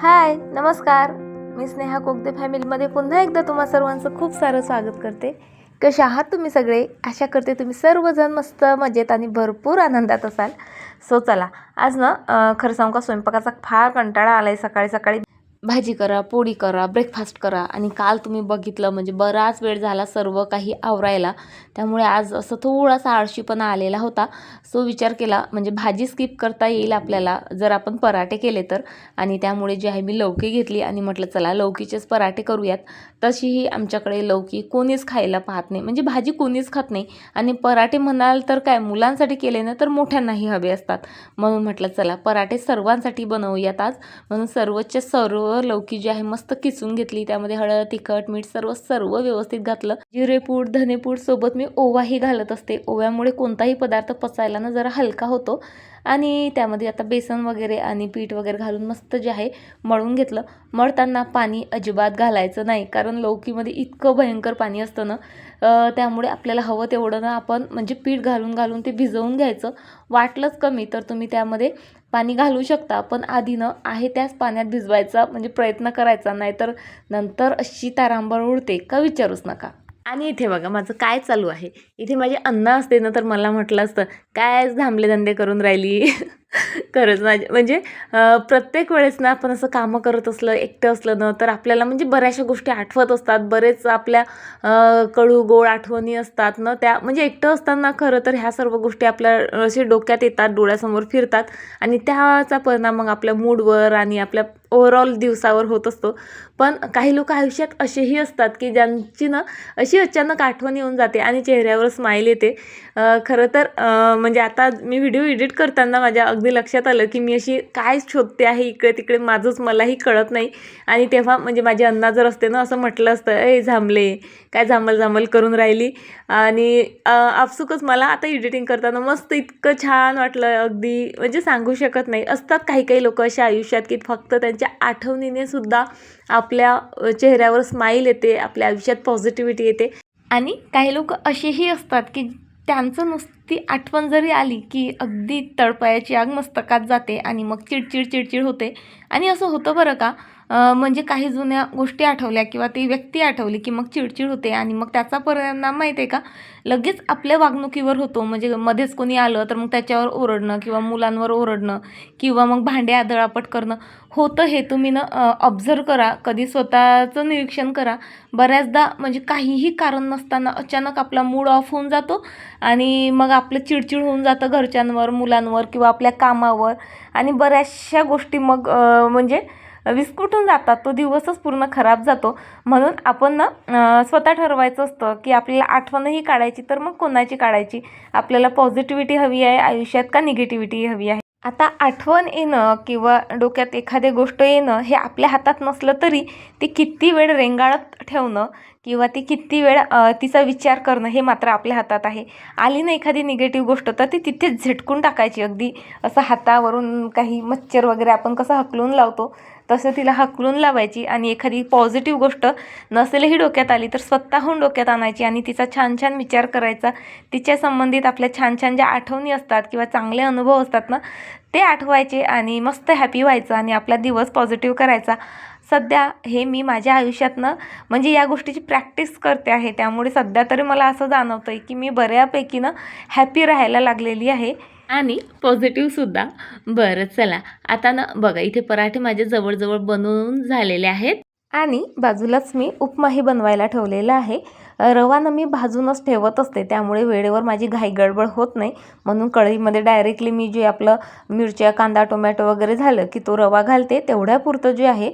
हाय नमस्कार. मी स्नेहा कोगदे फॅमिलीमध्ये पुन्हा एकदा तुम्हा सर्वांचं खूप सारं स्वागत करते. कसे आहात तुम्ही सगळे? आशा करते तुम्ही सर्वजण मस्त मजेत आणि भरपूर आनंदात असाल. सो चला. आज ना खरं सांगू का स्वयंपाकाचा फार कंटाळा आला आहे सकाळी सकाळी भाजी करा पोळी करा ब्रेकफास्ट करा. आणि काल तुम्ही बघितलं म्हणजे बराच वेळ झाला सर्व काही आवरायला. त्यामुळे आज असं थोडासा आळशीपणा आलेला होता. सो विचार केला म्हणजे भाजी स्किप करता येईल आपल्याला जर आपण पराठे केले तर. आणि त्यामुळे जे आहे मी लौकी घेतली आणि म्हटलं चला लौकीचेच पराठे करूयात. तशीही आमच्याकडे लौकी कोणीच खायला पाहत नाही. म्हणजे भाजी कोणीच खात नाही. आणि पराठे म्हणाल तर काय मुलांसाठी केले ना तर मोठ्यांनाही हवे असतात. म्हणून म्हटलं चला पराठे सर्वांसाठी बनवूयात आज. म्हणून सर्वच्या सर्व लौकी जी आहे मस्त किसून घेतली. त्यामध्ये हळद तिखट मीठ सर्व सर्व व्यवस्थित घातलं. जिरेपूड धनेपूड सोबत मी ओवाही घालत असते. ओव्यामुळे कोणताही पदार्थ पचायला ना जरा हलका होतो. आणि त्यामध्ये आता बेसन वगैरे आणि पीठ वगैरे घालून मस्त जे आहे मळून घेतलं. मळताना पाणी अजिबात घालायचं नाही. कारण लौकीमध्ये इतकं भयंकर पाणी असतं ना त्यामुळे आपल्याला हवं तेवढं ना आपण म्हणजे पीठ घालून घालून ते भिजवून घ्यायचं. वाटलंच कमी तर तुम्ही त्यामध्ये पाणी घालू शकता पण आधी न आहे त्याच पाण्यात भिजवायचा म्हणजे प्रयत्न करायचा नाहीतर नंतर अशी तारांबळ उडते का विचारूच नका. आणि इथे बघा माझं काय चालू आहे? इथे माझी अन्न असते ना तर मला म्हटलं असतं काय धांबले धंदे करून राहिली? खरंच माझ्या म्हणजे प्रत्येक वेळेस ना आपण असं कामं करत असलं एकटं असलं ना तर आपल्याला म्हणजे बऱ्याचशा गोष्टी आठवत असतात. बरेच आपल्या कडू गोड आठवणी असतात ना त्या म्हणजे एकटं असताना खरं तर ह्या सर्व गोष्टी आपल्या असे डोक्यात येतात डोळ्यासमोर फिरतात. आणि त्याचा परिणाम मग आपल्या मूडवर आणि आपल्या ओव्हरऑल दिवसावर होत असतो. पण काही लोक आयुष्यात असेही असतात की ज्यांची ना अशी अचानक आठवण येऊन जाते आणि चेहऱ्यावर स्माईल येते. खरं तर म्हणजे आता मी व्हिडिओ एडिट करताना माझ्या अगदी लक्षात आलं की मी अशी काय शोधते आहे इकडे तिकडे माझंच मलाही कळत नाही. आणि तेव्हा म्हणजे माझी अण्णा जर असते ना असं म्हटलं असतं ए झांबले काय झांबल झांबल करून राहिली? आणि आपसुकच मला आता एडिटिंग करताना मस्त इतकं छान वाटलं अगदी म्हणजे सांगू शकत नाही. असतात काही काही लोक अशा आयुष्यात की फक्त त्यांच्या आठवणीने सुद्धा आपल्या चेहऱ्यावर स्माईल येते आपल्या आयुष्यात पॉझिटिव्हिटी येते. आणि काही लोक असेही असतात की त्यांचं नुसती आठवण जरी आली की अगदी तळपायाची आग मस्तकात जाते आणि मग चिडचिड चिडचिड होते. आणि असं होतं बरं का? म्हणजे काही जुन्या गोष्टी आठवल्या किंवा ती व्यक्ती आठवली की मग चिडचिड होते आणि मग त्याचा परिणाम माहिती आहे का? लगेच आपल्या वागणुकीवर होतो. म्हणजे मध्येच कोणी आलं तर मग त्याच्यावर ओरडणं किंवा मुलांवर ओरडणं किंवा मग भांडे आदळापट करणं. होतं हे तुम्ही ना ऑब्झर्व करा. कधी स्वतःचं निरीक्षण करा. बऱ्याचदा म्हणजे काहीही कारण नसताना अचानक आपला मूड ऑफ होऊन जातो आणि मग आपलं चिडचिड होऊन जातं घरच्यांवर मुलांवर किंवा आपल्या कामावर. आणि बऱ्याचशा गोष्टी मग म्हणजे विस्कुटून जातात. तो दिवसच पूर्ण खराब जातो. म्हणून आपण ना स्वतः ठरवायचं असतं की आपल्याला आठवणही काढायची तर मग कोणाची काढायची? आपल्याला पॉझिटिव्हिटी हवी आहे आयुष्यात का निगेटिव्हिटी हवी आहे? आता आठवण येणं किंवा डोक्यात एखादी गोष्ट येणं हे आपल्या हातात नसलं तरी ती किती वेळ रेंगाळत ठेवणं किंवा ती किती वेळ तिचा विचार करणं हे मात्र आपल्या हातात आहे. आली ना एखादी निगेटिव्ह गोष्ट तर ती तिथेच झटकून टाकायची अगदी. असं हातावरून काही मच्छर वगैरे आपण कसं हकलून लावतो तसं तिला हकलून लावायची आणि एखादी पॉझिटिव्ह गोष्ट नसेलही डोक्यात आली तर स्वतःहून डोक्यात आणायची आणि तिचा छान छान विचार करायचा. तिच्या संबंधित आपल्या छान छान ज्या आठवणी असतात किंवा चांगले अनुभव असतात ना ते आठवायचे आणि मस्त हॅपी व्हायचं आणि आपला दिवस पॉझिटिव्ह करायचा. सध्या हे मी माझ्या आयुष्यातनं म्हणजे या गोष्टीची प्रॅक्टिस करते आहे. त्यामुळे सध्या तरी मला असं जाणवतं आहे की मी बऱ्यापैकी ना हॅपी राहायला लागलेली आहे. आणि पॉझिटिव्हसुद्धा बरं चला. आता ना बघा इथे पराठे माझे जवळजवळ बनवून झालेले आहेत. आणि बाजूलाच मी उपमाही बनवायला ठेवलेला आहे. रवा ना मी भाजूनच ठेवत असते. त्यामुळे वेळेवर माझी घाई गडबड होत नाही. म्हणून कढईमध्ये डायरेक्टली मी जे आपलं मिरच्या कांदा टोमॅटो वगैरे झालं की तो रवा घालते. तेवढ्यापुरतं जे आहे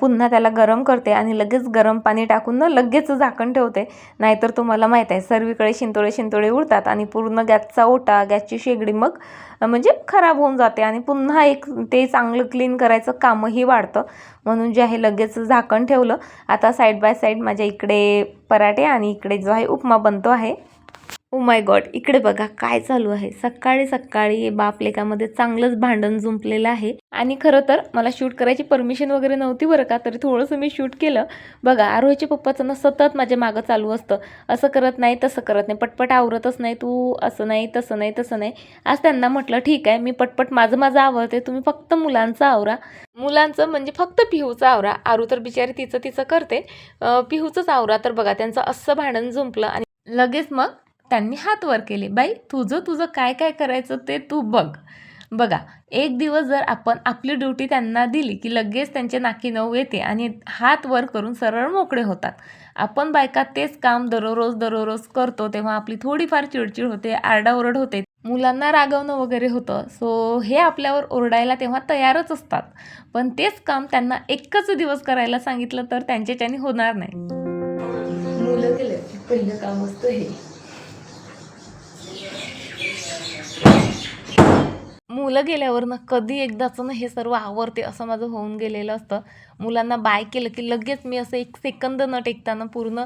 पुन्हा त्याला गरम करते आणि लगेच गरम पाणी टाकून ना लगेच झाकण ठेवते. नाहीतर तुम्हाला माहीत आहे सर्वीकडे शिंतोळे शिंतोळे उडतात आणि पूर्ण गॅसचा ओटा गॅसची शेगडी मग म्हणजे खराब होऊन जाते आणि पुन्हा एक ते चांगलं क्लीन करायचं कामही वाढतं. म्हणून जे आहे लगेच झाकण ठेवलं. आता साईड बाय साईड माझ्या इकडे पराठे आणि इकडे जो आहे उपमा बनतो आहे. ओ माय गॉड इकडे बघा काय चालू आहे? सकाळी सकाळी बाप लेकामध्ये चांगलंच भांडण जुंपलेलं आहे. आणि खरं तर मला शूट करायची परमिशन वगैरे नव्हती बरं का तरी थोडंसं मी शूट केलं. बघा आरोहीच्या पप्पाचं ना सतत माझ्या मागं चालू असतं. असं करत नाही तसं करत नाही पटपट आवरतच नाही तू असं नाही तसं नाही तसं नाही. आज त्यांना म्हटलं ठीक आहे मी पटपट माझं माझं आवरते तुम्ही फक्त मुलांचं आवरा. मुलांचं म्हणजे फक्त पिहूचं आवरा. आरू तर बिचारी तिचं तिचं करते. पिहूचंच आवरा. तर बघा त्यांचं असं भांडण जुंपलं आणि लगेच मग त्यांनी हात वर केले. बाई तुझं तुझं काय काय करायचं ते तू बघ. बघा एक दिवस जर आपण आपली ड्युटी त्यांना दिली की लगेच त्यांचे नाकी नऊ येते आणि हात वर करून सरळ मोकळे होतात. आपण बायका तेच काम दररोज दररोज करतो तेव्हा आपली थोडीफार चिडचिड होते आरडाओरड होते. मुलांना रागवणं वगैरे होतं. सो हे आपल्यावर ओरडायला तेव्हा तयारच असतात. पण तेच काम त्यांना एकच दिवस करायला सांगितलं तर त्यांच्याच्याने होणार नाही. मुलं केलं पहिलं काम असतं हे. मुलं गेल्यावर ना कधी एकदाच ना हे सर्व आवरते असं माझं होऊन गेलेलं असतं. मुलांना बाय केलं की लगेच मी असं एक सेकंद न टेकताना पूर्ण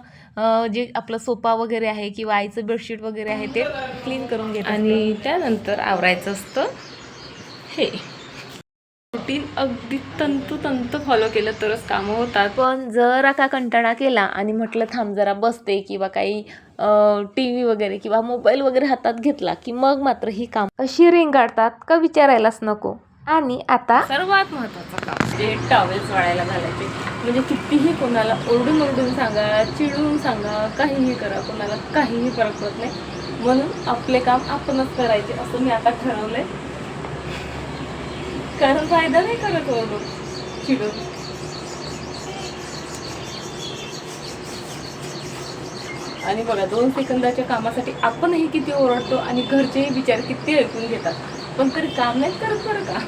जे आपलं सोफा वगैरे आहे किंवा आईचं बेडशीट वगैरे आहे ते क्लीन करून घेते आणि त्यानंतर आवरायचं असतं. हे. रुटीन अगदी तंतोतंत फॉलो केलं तरच कामं होतात. पण जरा का कंटाळा केला आणि म्हटलं थांब जरा बसते किंवा काही टी व्ही वगैरे किंवा मोबाईल वगैरे हातात घेतला की मग मात्र ही काम अशी रेंगाळतात का विचारायलाच नको. आणि आता सर्वात महत्त्वाचं काम जे टॉवेल्स वाळायला घालायचे म्हणजे कितीही कोणाला ओरडून ओरडून सांगा चिडून सांगा काहीही करा कोणाला काहीही फरक पडत नाही. म्हणून आपले काम आपणच करायचे असं मी आता ठरवलंय. कारण फायदा नाही करत ओरडून चिडून. आणि बघा दोन सेकंदाच्या कामासाठी आपणही किती ओरडतो आणि घरचेही विचार किती ऐकून घेतात. पण तरी काम नाही करत बरं का?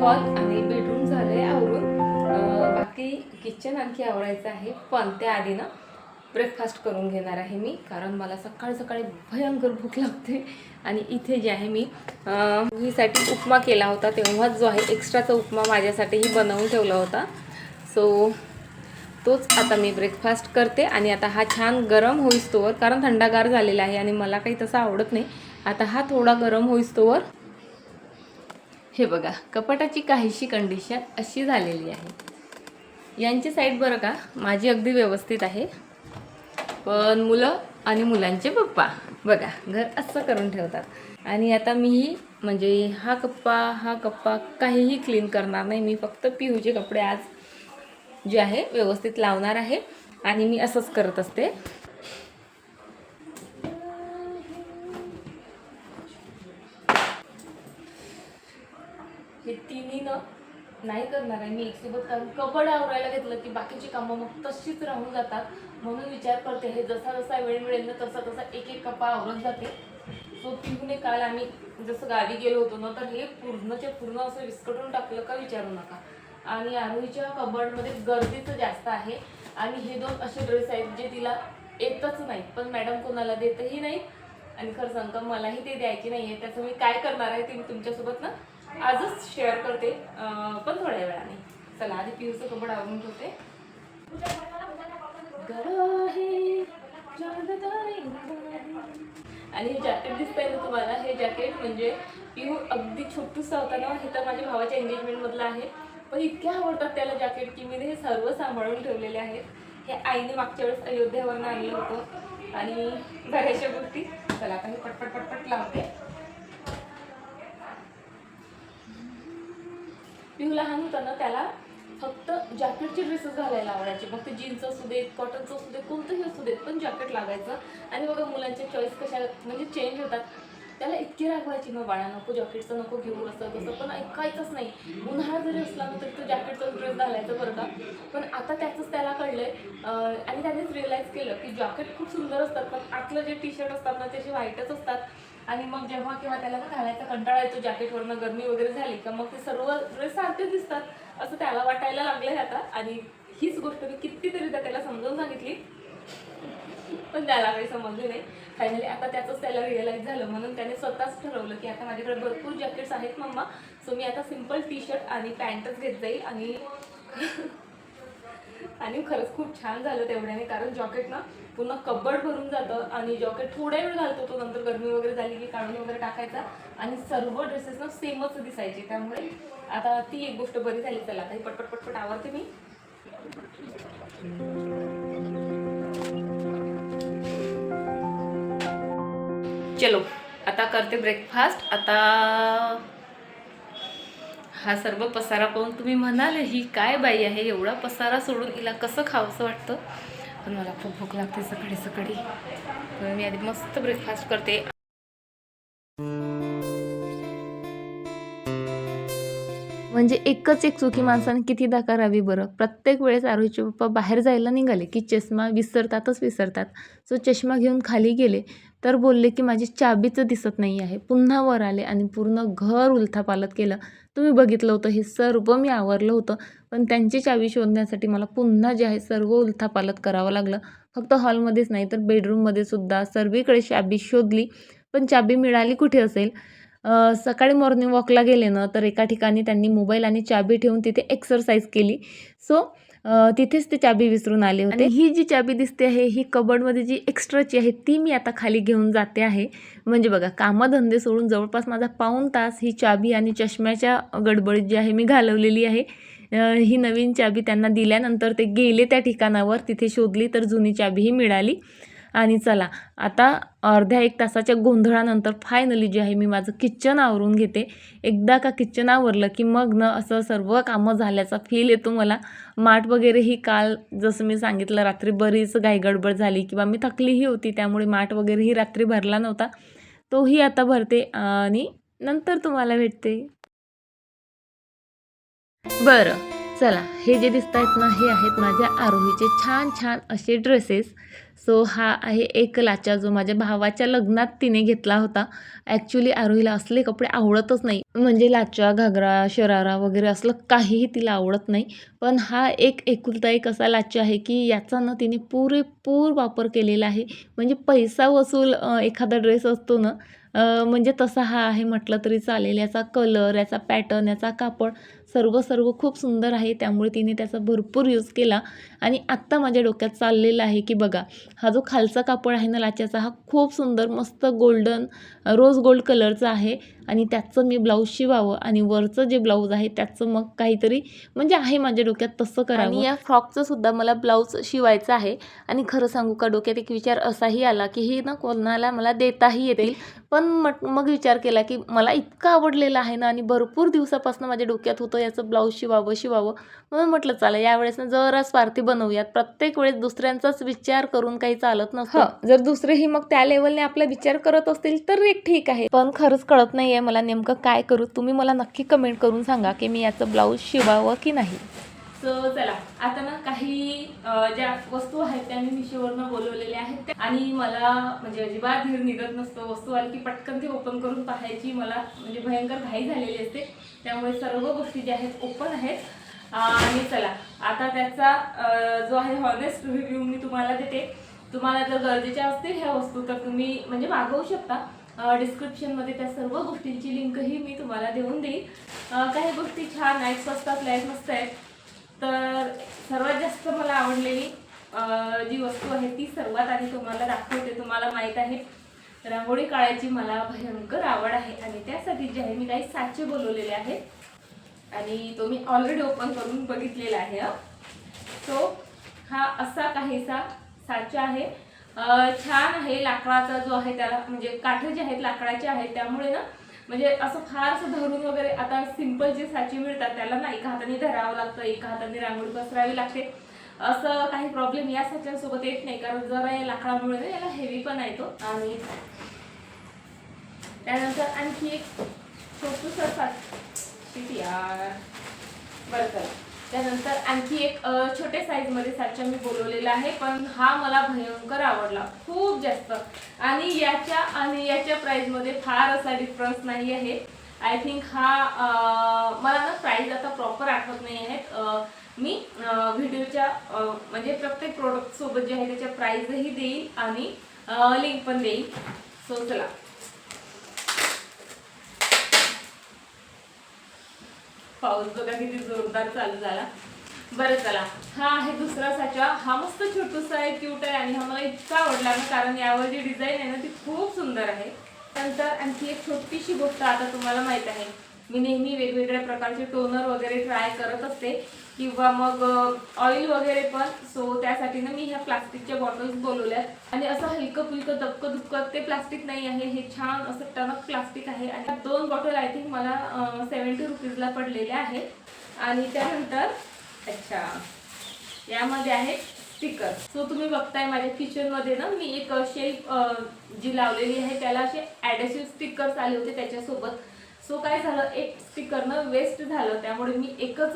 हॉल आणि बेडरूम झाले आवरून. बाकी किचन आणखी आवरायचं आहे पण त्याआधी ना ब्रेकफास्ट करून घेणार आहे मी कारण मला सकाळी सकाळी भयंकर भूक लागते. आणि इथे जे आहे मी मुलीसाठी उपमा केला होता तेव्हाच जो आहे एक्स्ट्राचा उपमा माझ्यासाठीही बनवून ठेवला होता. सो तोच आता मी ब्रेकफास्ट करते आणि आता हा छान गरम होईस्तोवर कारण थंडागार झालेला आहे आणि मला काही तसं आवडत नाही. आता हा थोडा गरम होईस्तोवर. हे बघा कपाटाची काहीशी कंडिशन अशी झालेली आहे. यांची साईड बरं का माझी अगदी व्यवस्थित आहे. पण मुलं आणि मुलांचे पप्पा बघा घर असं करून ठेवतात. आणि आता मीही म्हणजे हा कप्पा हा कप्पा काहीही क्लीन करणार नाही. मी फक्त पिहूचे कपडे आज जे आहे व्यवस्थित लावणार आहे. आणि मी असंच करत असते. हे तिन्ही ना नाही करणार आहे. मी एकसोबत कारण कपड आवरायला घेतलं की बाकीची कामं मग तशीच राहून जातात. म्हणून विचार करते. हे जसा जसा वेळ मिळेल ना तसा तसा एक एक कपा आवरत जाते. सो पिहूने काल आम्ही जसं गावी गेलो होतो ना तर हे पूर्णच्या पूर्ण असं विस्कटून टाकलं का विचारू नका. आणि आरोहीच्या कबडमध्ये गर्दीचं जास्त आहे. आणि हे दोन असे ड्रेस आहेत जे तिला येतच नाही पण मॅडम कोणाला देतही नाही आणि खरं सांगतो मलाही ते द्यायची नाही आहे त्याचं मी काय करणार आहे ते मी तुमच्यासोबत ना आजच शेअर करते पण थोड्या वेळाने. चला आधी पिऊचं कबड आवरून ठेवते. आहे, आणि हे जॅकेट दिसतंय ना तुम्हाला? हे जॅकेट म्हणजे पिऊ अगदी छोटूसा होता ना? हे तर माझ्या भावाच्या एंगेजमेंटमधलं आहे. पण इतके आवडतात त्याला जॅकेट की मी हे सर्व सांभाळून ठेवलेले आहेत. हे आईने मागच्या वेळेस अयोध्यावरनं आणलं होतं. आणि बऱ्याचशा गोष्टी चला आता मी पटपट पटपट लावते. पिऊ लहान होता ना त्याला फक्त जॅकेटचे ड्रेसेस घालायला आवडायचे. मग ते जीन्स असू देत कॉटनचं असू देत कोणतंही असू देत पण जॅकेट लागायचं. आणि बघा मुलांचे चॉईस कशा म्हणजे चेंज होतात. त्याला इतकी रागवायची मग बाळा नको जॅकेटचं नको घेऊ असं तसं. पण ऐकायचंच नाही. उन्हाळा जरी असला ना तरी तो जॅकेटचा ड्रेस घालायचं बरं का. पण आता त्याचंच त्याला कळलंय आणि त्यानेच रिअलाईज केलं की जॉकेट खूप सुंदर असतात पण आतलं जे टी शर्ट असतात ना त्याचे व्हाईटच असतात. आणि मग जेव्हा केव्हा त्याला ना घालायचा कंटाळा येतो जॅकेटवरनं गरमी वगैरे झाली का मग ते सर्व ड्रेस सारखे दिसतात असं त्याला वाटायला लागलंय आता. आणि हीच गोष्ट मी कितीतरी त्याला समजावून सांगितली पण त्याला काही समजले नाही. फायनली आता त्याचंच त्याला रिअलाईज झालं. म्हणून त्याने स्वतःच ठरवलं की आता माझ्याकडे भरपूर जॅकेट्स आहेत मम्मा सो मी आता सिंपल टी शर्ट आणि पॅन्टच घेत जाईल आणि आणि खरंच खूप छान झालं तेवढ्याने. कारण जॉकेट ना पूर्ण कब्बड भरून जातं आणि जॉकेट थोड्या वेळ घालतो तो नंतर गरमी वगैरे झाली की काढून वगैरे टाकायचा. आणि सर्व ड्रेसेस ना सेमच दिसायचे. त्यामुळे आता ती एक गोष्ट बरी झाली. चला आता ही पटपट पटपट आवडते मी. चलो आता करते ब्रेकफास्ट आता हा सर्व पसारा पाहून तुम्ही म्हणाल ही काय बाई आहे? एवढा पसारा सोडून हिला कसं खावंसं वाटतं? पण मला खूप भूक लागते सकाळी सकाळी. मी आधी मस्त ब्रेकफास्ट करते. म्हणजे एकच एक चुकी माणसाने कितीदा करावी बरं? प्रत्येक वेळेस आरोहीचे पप्पा बाहेर जायला निघाले की चष्मा विसरतातच विसरतात. सो चष्मा घेऊन खाली गेले तर बोलले की माझी चाबीचं दिसत नाही आहे. पुन्हा वर आले आणि पूर्ण घर उलथापालत केलं. तुम्ही बघितलं होतं हे सर्व मी आवरलं होतं. पण त्यांची चावी शोधण्यासाठी मला पुन्हा जे आहे सर्व उलथापालत करावं लागलं. फक्त हॉलमध्येच नाही तर बेडरूममध्ये सुद्धा सर्वीकडे चाबी शोधली. पण चाबी मिळाली कुठे असेल? सकाळी मॉर्निंग वॉकला गेले ना तर एका ठिकाणी त्यांनी मोबाईल आणि चाबी ठेवून तिथे एक्सरसाइज केली. सो तिथेच ते चाबी विसरून आले होते. ही जी चाबी दिसते आहे ही कबडमध्ये जी एक्स्ट्राची आहे ती मी आता खाली घेऊन जाते आहे. म्हणजे बघा कामधंदे सोडून जवळपास माझा पाऊण तास ही चाबी आणि चष्म्याच्या गडबडीत जी आहे मी घालवलेली आहे. ही नवीन चाबी त्यांना दिल्यानंतर ते गेले त्या ठिकाणावर तिथे शोधली तर जुनी चाबीही मिळाली. आणि चला आता अर्ध्या एक तासाच्या गोंधळानंतर फायनली जे आहे मी माझं किचन आवरून घेते. एकदा का किचन आवरलं की मग न असं सर्व कामं झाल्याचा फील येतो मला. माठ वगैरे ही काल जसं मी सांगितलं रात्री बरीच गायगडबड झाली किंवा मी थकलीही होती त्यामुळे माठ वगैरेही रात्री भरला नव्हता. तोही आता भरते आणि नंतर तुम्हाला भेटते. बरं चला हे जे दिसत आहेत ना हे आहेत माझ्या आरोहीचे छान छान असे ड्रेसेस सो हा आहे एक लाचा जो माझ्या भावाच्या लग्नात तिने घेतला होता. ॲक्च्युली आरोहीला असले कपडे आवडतच नाही. म्हणजे लाचा घागरा शरारा वगैरे असलं काहीही तिला आवडत नाही. पण हा एक एकुलता एक असा लाचा आहे की याचा ना तिने पुरेपूर वापर केलेला आहे. म्हणजे पैसा वसूल एखादा ड्रेस असतो ना म्हणजे तसा हा आहे म्हटलं तरी चालेल. याचा कलर याचा पॅटर्न याचा कापड सर्व सर्व खूप सुंदर आहे. त्यामुळे तिने त्याचा भरपूर यूज केला. आणि आत्ता माझ्या डोक्यात चाललेलं आहे की बघा हा जो खालचा कापड आहे ना लाच्याचा हा खूप सुंदर मस्त गोल्डन रोज गोल्ड कलरचा आहे. आणि त्याचं मी ब्लाऊज शिवावं आणि वरचं जे ब्लाऊज आहे त्याचं मग काहीतरी म्हणजे आहे माझ्या डोक्यात तसं करावं. आणि या फ्रॉकचं सुद्धा मला ब्लाऊज शिवायचं आहे. आणि खरं सांगू का डोक्यात एक विचार असाही आला की ही ना कोणाला मला देताही येतील पण मग मग विचार केला की मला इतकं आवडलेलं आहे ना आणि भरपूर दिवसापासून माझ्या डोक्यात होतं याचं ब्लाऊज शिवावं शिवावं. म्हणून म्हटलं चला यावेळेस ना जरा स्वार्थी बनवूयात. प्रत्येक वेळेस दुसऱ्यांचाच विचार करून काही चालत नसतं. जर दुसरेही मग त्या लेवलने आपला विचार करत असतील तर एक ठीक आहे. पण खरंच कळत नाही आहे मला नेमकं काय करू? तुम्ही मला नक्की कमेंट करून सांगा की मी याचं ब्लाऊज शिवावं की नाही. सो चला. आता ना काही ज्या वस्तू आहेत त्या मी मिशोवरनं बोलवलेल्या आहेत त्या- आणि मला म्हणजे अजिबात धीर निघत नसतो. वस्तू आली की पटकन ती ओपन करून पाहायची. मला म्हणजे भयंकर घाई झालेली असते. त्यामुळे सर्व गोष्टी ज्या आहेत ओपन आहेत. आणि चला. आता त्याचा जो आहे हॉनेस्ट रिव्ह्यू मी तुम्हाला देते. तुम्हाला जर गरजेच्या असतील ह्या वस्तू तर तुम्ही म्हणजे मागवू शकता. डिस्क्रिप्शनमध्ये त्या सर्व गोष्टींची लिंकही मी तुम्हाला देऊन देईन. काही गोष्टी छान आहेत स्वस्त आहेत मस्त आहेत. तर सर्वात जास्त मला आवडलेली जी वस्तू आहे ती सर्वात आधी तुम्हाला दाखवते. तुम्हाला माहीत आहे रांगोळी काढायची मला भयंकर आवड आहे आणि त्यासाठी जे आहे मी काही साचे बोलवलेले आहेत. आणि तो मी ऑलरेडी ओपन करून बघितलेला आहे सो हा असा काहीसा साचा आहे. छान आहे लाकडाचा जो आहे त्याला म्हणजे काठे जे आहेत लाकडाचे आहेत त्यामुळे ना म्हणजे असं फारसं धरून वगैरे आता सिंपल जे साची मिळतात त्याला ना एका हाताने धरावं लागतं एका हाताने रांगोळी पसरावी लागते. असं काही प्रॉब्लेम या साच्यांसोबत येत नाही कारण जरा या लाकडामुळे ना याला हेवी पण येतो आणि त्यानंतर आणखी एक छोटूसर साच यार? बरं चला. त्यानंतर आणखी एक छोट्या साईजमध्ये साचा मी बोलवलेला आहे पण हा मला भयंकर आवडला खूप जास्त. आणि याच्या आणि याच्या प्राईजमध्ये फार असा डिफरन्स नाही आहे. आय थिंक हा मला ना प्राईज आता प्रॉपर आठवत नाही आहेत. मी व्हिडिओच्या म्हणजे प्रत्येक प्रोडक्टसोबत जे आहे त्याच्या प्राईजही देईल आणि लिंक पण देईल सो चला. पाऊस बघा किती जोरदार चालू झाला. बरं चला हा आहे दुसरा साचा. हा मस्त छोटूसा आहे क्यूट आहे आणि हा मला इतका आवडला ना कारण यावर जी डिझाईन आहे ना ती खूप सुंदर आहे. नंतर आणखी एक छोटीशी गोष्ट आता तुम्हाला माहीत आहे. मी नेहमी वेगवेगळ्या प्रकारचे टोनर वगैरे ट्राय करत असते. किंवा मग ऑइल वगैरे पण. सो त्यासाठी ना मी ह्या प्लास्टिकच्या बॉटल्स बोलवल्यात आणि असं हलकं फुलकं दबकं दुबकं ते प्लास्टिक नाही आहे. हे छान असं टणक प्लास्टिक आहे. आणि ह्या दोन बॉटल आय थिंक मला सेवन्टी रुपीजला पडलेल्या आहेत. आणि त्यानंतर अच्छा यामध्ये आहे स्टिकर सो तुम्ही बघताय माझ्या किचनमध्ये ना मी एक शेल्फ जी लावलेली आहे त्याला असे ॲडेसिव्ह स्टिकर्स आले होते त्याच्यासोबत. सो काय झालं एक स्टिकर न वेस्ट झालं त्यामुळे मी एकच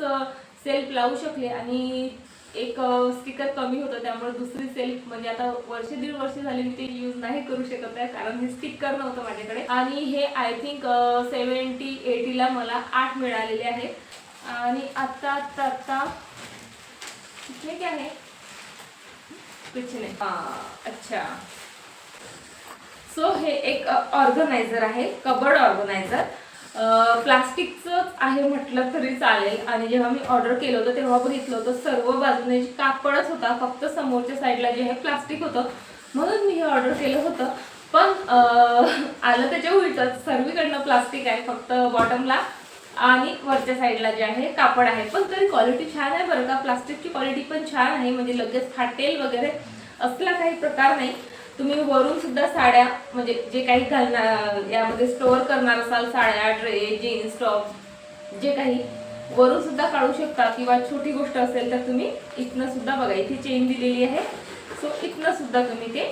सेल्फ लावू शकले आणि एक स्टिकर कमी होतं त्यामुळे दुसरी सेल्फ म्हणजे आता वर्ष दीड वर्ष झाली मी ते यूज नाही करू शकत आहे कारण हे स्टिकर नव्हतं माझ्याकडे. आणि हे आय थिंक सेवन्टी एटीला मला आठ मिळालेले आहेत आणि आता आता आता इसमें क्या है कुछ नहीं. अच्छा. सो हे एक ऑर्गनायझर आहे कबर्ड ऑर्गनायझर प्लास्टिकचंच आहे म्हटलं तरी चालेल. आणि जेव्हा मी ऑर्डर केलं होतं तेव्हा बघितलं होतं सर्व बाजूने कापडच होता फक्त समोरच्या साईडला जे आहे प्लास्टिक होतं म्हणून मी हे ऑर्डर केलं होतं. पण आलं त्याच्या उलटच. सर्वीकडनं प्लास्टिक आहे फक्त बॉटमला आणि वरच्या साईडला जे आहे कापड आहे. पण तरी क्वालिटी छान आहे बरं का. प्लास्टिकची क्वालिटी पण छान आहे. म्हणजे लगेच फाटेल वगैरे असला काही प्रकार नाही. तुम्ही वरून सुद्धा साड्या म्हणजे जे काही घालणार यामध्ये स्टोअर करणार असाल साड्या ड्रेस जीन्स टॉप जे काही वरून सुद्धा काढू शकता. किंवा छोटी गोष्ट असेल तर तुम्ही इथनं सुद्धा बघा इथे चेन दिलेली आहे. सो इथनं सुद्धा तुम्ही ते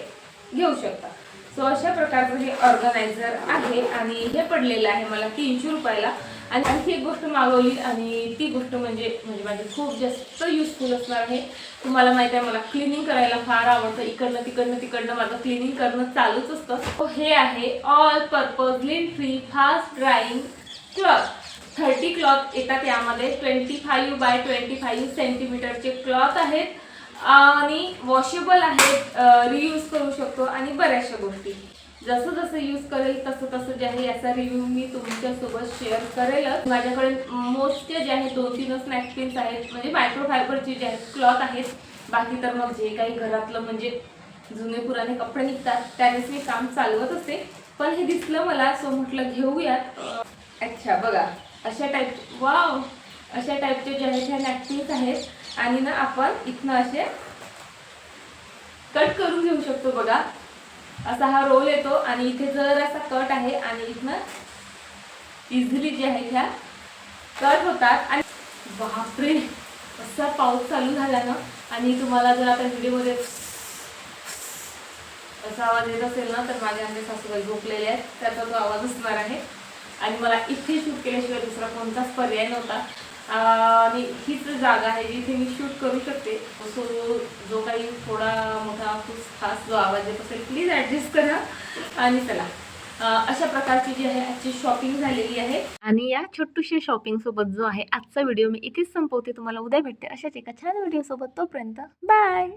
घेऊ शकता. सो अशा प्रकारचं हे ऑर्गनायझर आहे आणि हे पडलेलं आहे मला तीनशे रुपयाला. आणि आणखी एक गोष्ट मागवली आणि ती गोष्ट म्हणजे म्हणजे माझी खूप जास्त युजफुल असणार आहे. तुम्हाला माहिती आहे मला क्लिनिंग करायला फार आवडतं. इकडनं तिकडनं तिकडनं माझं क्लिनिंग करणं चालूच असतं. हे आहे all purpose lint free fast drying cloth thirty cloth येतात यामध्ये. Twenty five by twenty five सेंटीमीटरचे cloth आहेत. आणि वॉशेबल आहेत. रियूज करू शकतो. आणि बऱ्याचशा गोष्टी. जसं जसं यूज करेल तसं तसं जे आहे याचा रिव्ह्यू मी तुमच्यासोबत शेअर करेलच. माझ्याकडे मोजके जे आहे दोन तीनच स्नॅकपिन्स आहेत. म्हणजे मायक्रोफायबरचे जे आहेत क्लॉथ आहेत. बाकी तर मग जे काही घरातलं म्हणजे जुने पुराने कपडे निघतात त्यानेच मी काम चालवत असते. पण हे दिसलं मला सो म्हटलं घेऊयात. अच्छा बघा. अशा टाईप वाव अशा टाईपचे जे आहेत ह्या नॅपकिन्स आहेत. आणि ना आपण इथनं असे कट करून घेऊ शकतो बघा. असा हा रोल येतो आणि इथे जर असा कट आहे आणि इथनं इझिली जे आहे ह्या कट होतात. आणि बापरे असा पाऊस चालू झाला ना. आणि तुम्हाला जर आता व्हिडिओमध्ये असा आवाज येत असेल ना तर माझ्या आमचे सासूबाई झोपलेले आहेत. त्याचा तो आवाज असणार आहे. आणि मला इथे शूट केल्याशिवाय दुसरा कोणताच पर्याय नव्हता. आणि हीच जागा आहे जिथे मी शूट करू शकते सो जो काही थोडा मोठा खूप खास जो आवाज येत असेल प्लीज ॲडजस्ट करा आणि चला. अशा प्रकारची जी आहे आजची शॉपिंग झालेली आहे. आणि या छोटूशा शॉपिंग सोबत जो आहे आजचा व्हिडिओ मी इथेच संपवते. तुम्हाला उद्या भेटते अशाच एका छान व्हिडिओ सोबत. तोपर्यंत बाय